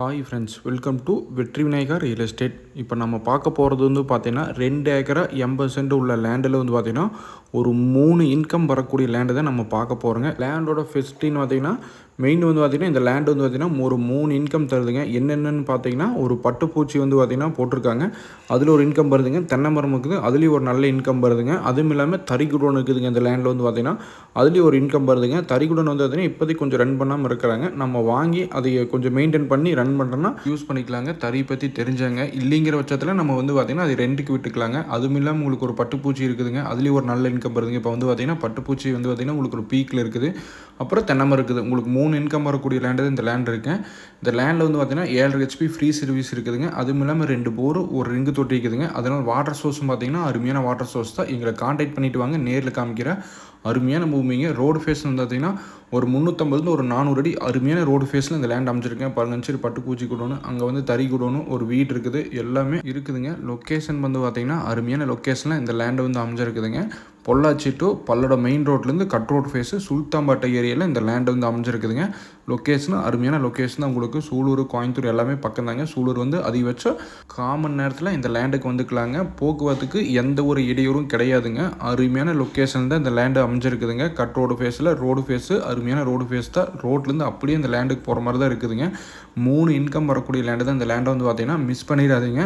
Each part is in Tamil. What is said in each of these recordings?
ஹாய் ஃப்ரெண்ட்ஸ் வெல்கம் டு வெற்றி விநாயகர் ரியல் எஸ்டேட் இப்போ நம்ம பார்க்க போகிறது வந்து பார்த்தீங்கன்னா ரெண்டு ஏக்கரா எண்பது சென்ட் உள்ள லேண்டில் வந்து பார்த்திங்கன்னா ஒரு மூணு இன்கம் வரக்கூடிய லேண்டு தான் நம்ம பார்க்க போகிறோங்க லேண்டோட ஃபெஸ்டின்னு பார்த்திங்கன்னா மெயின் வந்து பார்த்திங்கன்னா இந்த லேண்ட் வந்து பார்த்திங்கன்னா ஒரு மூணு இன்கம் தருதுங்க. என்னென்னு பார்த்தீங்கன்னா ஒரு பட்டுப்பூச்சி வந்து பார்த்திங்கன்னா போட்டிருக்காங்க. அதில் ஒரு இன்கம் வருதுங்க. தென்னை மரம் இருக்குது. அதுலேயும் ஒரு நல்ல இன்கம் வருதுங்க. அதுவும் இல்லாமல் தறிக்குடன் இருக்குதுங்க. இந்த லேண்டில் வந்து பார்த்திங்கன்னா அதுலேயும் ஒரு இன்கம் வருதுங்க. தறிக்குடன் வந்து பார்த்திங்கன்னா இப்போதைக்கு கொஞ்சம் ரன் பண்ணாமல் இருக்கிறாங்க. நம்ம வாங்கி அதை கொஞ்சம் மெயின்டைன் பண்ணி ரன் பண்ணுறோன்னா யூஸ் பண்ணிக்கலாங்க. தறி பற்றி தெரிஞ்சாங்க இல்லைங்கிற பட்சத்தில் நம்ம வந்து பார்த்திங்கன்னா அதை ரெண்டுக்கு விட்டுக்கலாங்க. அதுவும் இல்லாமல் உங்களுக்கு ஒரு பட்டுப்பூச்சி இருக்குதுங்க. அதுலேயும் ஒரு நல்ல இன்கம் வருதுங்க. இப்போ வந்து பார்த்திங்கன்னா பட்டுப்பூச்சி வந்து பார்த்திங்கன்னா உங்களுக்கு ஒரு பீக்கில் இருக்குது. அப்புறம் தென்னமரம் இருக்குது. உங்களுக்கு மூணு இன்கம் வரக்கூடிய லேண்டு இந்த லேண்ட் இருக்குது இந்த லேண்டில் வந்து பார்த்திங்கன்னா ஏழு ஹெச்பி ஃப்ரீ சர்வீஸ் இருக்குதுங்க. அதுவும் இல்லாமல் ரெண்டு போர் ஒரு ரிங்கு தொட்டி இருக்குதுங்க. அதனால் வாட்டர் சோர்ஸும் பார்த்திங்கன்னா அருமையான வாட்டர் சோர்ஸ் தான். எங்களை காண்டாக்ட் பண்ணிவிட்டு வாங்க. நேரில் காமிக்கிற அருமையான பூமிங்க ரோடு ஃபேஸ் வந்து பார்த்திங்கன்னா ஒரு முந்நூற்றம்பதுலேருந்து ஒரு நானூறு அடி அருமையான ரோடு ஃபேஸில் இந்த லேண்ட் அமைச்சிருக்கேன். பாருங்க சரி பட்டுப்பூச்சி கூடணும் அங்கே வந்து தறி கூடணும் ஒரு வீடு இருக்குது. எல்லாமே இருக்குதுங்க. லொக்கேஷன் வந்து பார்த்திங்கன்னா அருமையான லொக்கேஷனில் இந்த லேண்டை வந்து அமைஞ்சிருக்குதுங்க. பொள்ளாச்சி டு பல்லோட மெயின் ரோட்லேருந்து கட் ரோட் ஃபேஸு சுல்தான்பாட்டை ஏரியாவில் இந்த லேண்ட் வந்து அமைஞ்சிருக்குதுங்க. லொக்கேஷன் அருமையான லொக்கேஷன் தான் உங்களுக்கு. சூலூர் கோயம்புத்தூர் எல்லாமே பக்கம் தாங்க சூலூர் வந்து அதிகபட்சம் காமன் நேரத்தில் இந்த லேண்டுக்கு வந்துக்கலாங்க. போக்குவரத்துக்கு எந்த ஒரு இடையூறும் கிடையாதுங்க. அருமையான லொக்கேஷன் தான் இந்த லேண்டு அமைஞ்சிருக்குதுங்க. கட் ரோடு ஃபேஸில் ரோடு ஃபேஸு அருமையான ரோடு ஃபேஸ் தான். ரோட்லேருந்து அப்படியே இந்த லேண்டுக்கு போகிற மாதிரி தான் இருக்குதுங்க. மூணு இன்கம் வரக்கூடிய லேண்டு தான் இந்த லேண்டை வந்து பார்த்தீங்கன்னா மிஸ் பண்ணிடாதீங்க.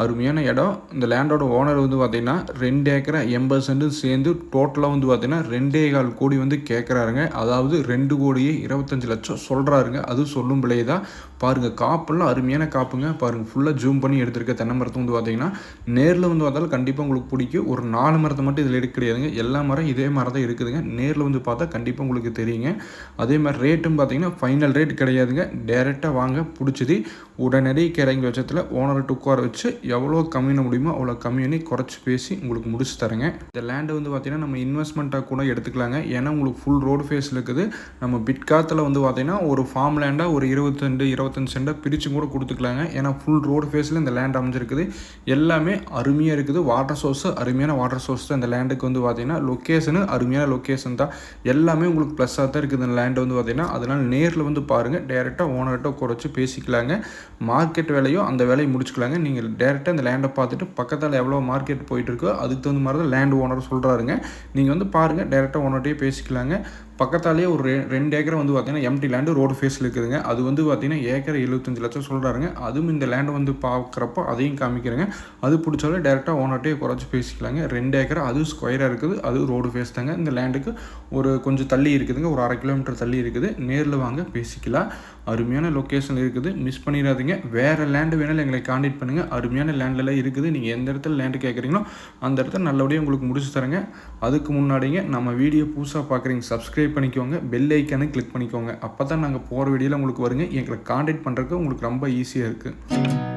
அருமையான இடம். இந்த லேண்டோட ஓனர் வந்து பார்த்திங்கன்னா ரெண்டு ஏக்கரை எண்பது சென்ட் சேர்ந்து டோட்டலாக வந்து பார்த்திங்கன்னா ரெண்டே கால் கோடி வந்து கேட்குறாருங்க அதாவது ரெண்டு கோடியே இருபத்தஞ்சி லட்சம் சொல்கிறாருங்க அது சொல்லும் பிள்ளையே தான் பாருங்கள் காப்பெல்லாம் அருமையான காப்புங்க. பாருங்கள் ஃபுல்லாக ஜூம் பண்ணி எடுத்திருக்க தென்னை மரத்தை வந்து பார்த்திங்கன்னா நேரில் வந்து பார்த்தாலும் கண்டிப்பாக உங்களுக்கு பிடிக்கும். ஒரு நாலு மரத்தை மட்டும் இதில் எடுக்க கிடையாதுங்க. எல்லா மரம் இதே மரம் தான் இருக்குதுங்க. நேரில் வந்து பார்த்தா கண்டிப்பாக உங்களுக்கு தெரியுங்க. அதே மாதிரி ரேட்டும் பார்த்தீங்கன்னா ஃபைனல் ரேட் கிடையாதுங்க. டேரெக்டாக வாங்க பிடிச்சது. உடனடி கிறங்கி பட்சத்தில் ஓனரை டுக்கார வச்சு எவ்வளோ கம்மி பண்ண முடியுமோ அவ்வளோ கம்மி பண்ணி குறைச்சி பேசி உங்களுக்கு முடிச்சு தரேங்க. இந்த லேண்டை வந்து பார்த்திங்கன்னா நம்ம இன்வெஸ்ட்மெண்ட்டாக கூட எடுத்துக்கலாங்க. ஏன்னா உங்களுக்கு ஃபுல் ரோடு ஃபேஸில் இருக்குது. நம்ம பிட்காத்தில் வந்து பார்த்திங்கன்னா ஒரு ஃபார்ம் லேண்டாக ஒரு இருபத்தெண்டு இருபத்தஞ்சு சென்டாக பிரித்து கூட கொடுத்துக்கலாங்க. ஏன்னா ஃபுல் ரோடு ஃபேஸில் இந்த லேண்ட் அமைஞ்சிருக்குது. எல்லாமே அருமையாக இருக்குது. வாட்டர் சோர்ஸ் அருமையான வாட்டர் சோர்ஸ் தான் இந்த லேண்டுக்கு வந்து பார்த்திங்கன்னா லொக்கேஷனு அருமையான லொக்கேஷன் தான். எல்லாமே உங்களுக்கு ப்ளஸ்ஸாக தான் இருக்குது இந்த லேண்டு வந்து பார்த்திங்கன்னா அதனால் நேரில் வந்து பாருங்கள் டேரெக்டாக ஓனர்கிட்ட குறைச்சி பேசிக்கலாங்க. மார்க்கெட் வேலையோ அந்த வேலையை முடிச்சுக்கலாங்க. நீங்கள் டே டைரெக்டாக இந்த லேண்டை பார்த்துட்டு பக்கத்தில் எவ்வளோ மார்க்கெட் போயிட்டுருக்கோ அதுக்கு தகுந்த மாதிரி தான் லேண்ட் ஓனர் சொல்கிறாருங்க நீங்கள் வந்து பாருங்கள் டைரெக்டாக ஓனர்கிட்டயே பேசிக்கலாங்க. பக்கத்தாலேயே ஒரு ரெ ரெண்டு ஏக்கர் வந்து பார்த்தீங்கன்னா எம்டி லேண்டு ரோடு ஃபேஸில் இருக்குதுங்க. அது வந்து பார்த்தீங்கன்னா ஏக்கர் எழுபத்தஞ்சு லட்சம் சொல்கிறாருங்க அதுவும் இந்த லேண்டை வந்து பார்க்குறப்போ அதையும் காமிக்கிறேங்க. அது பிடிச்சாலே டேரெக்டாக ஓனர்ட்டே குறைச்சி பேசிக்கலாங்க. ரெண்டு ஏக்கர் அது ஸ்கொயராக இருக்குது. அது ரோடு ஃபேஸ் தாங்க. இந்த லேண்டுக்கு ஒரு கொஞ்சம் தள்ளி இருக்குதுங்க. ஒரு அரை கிலோமீட்டர் தள்ளி இருக்குது. நேரில் வாங்க பேசிக்கலாம். அருமையான லொக்கேஷன் இருக்குது. மிஸ் பண்ணிடாதீங்க. வேறு லேண்டு வேணாலும் எங்களை காண்டாக்ட் பண்ணுங்கள் அருமையான லேண்ட்லாம் இருக்குது. நீங்கள் எந்த இடத்துல லேண்டு கேட்குறீங்களோ அந்த இடத்துல நல்லபடியாக உங்களுக்கு முடிச்சு தரேங்க. அதுக்கு முன்னாடிங்க நம்ம வீடியோ புதுசாக பார்க்குறீங்க சப்ஸ்கிரைப் பண்ணிக்கோங்க பெல் ஐக்கானு கிளிக் பண்ணிக்கோங்க. அப்போ தான் நாங்கள் போகிற வீடியோவில் உங்களுக்கு வருங்க. எங்களை காண்டாக்ட் பண்ணுறதுக்கு உங்களுக்கு ரொம்ப ஈஸியாக இருக்குது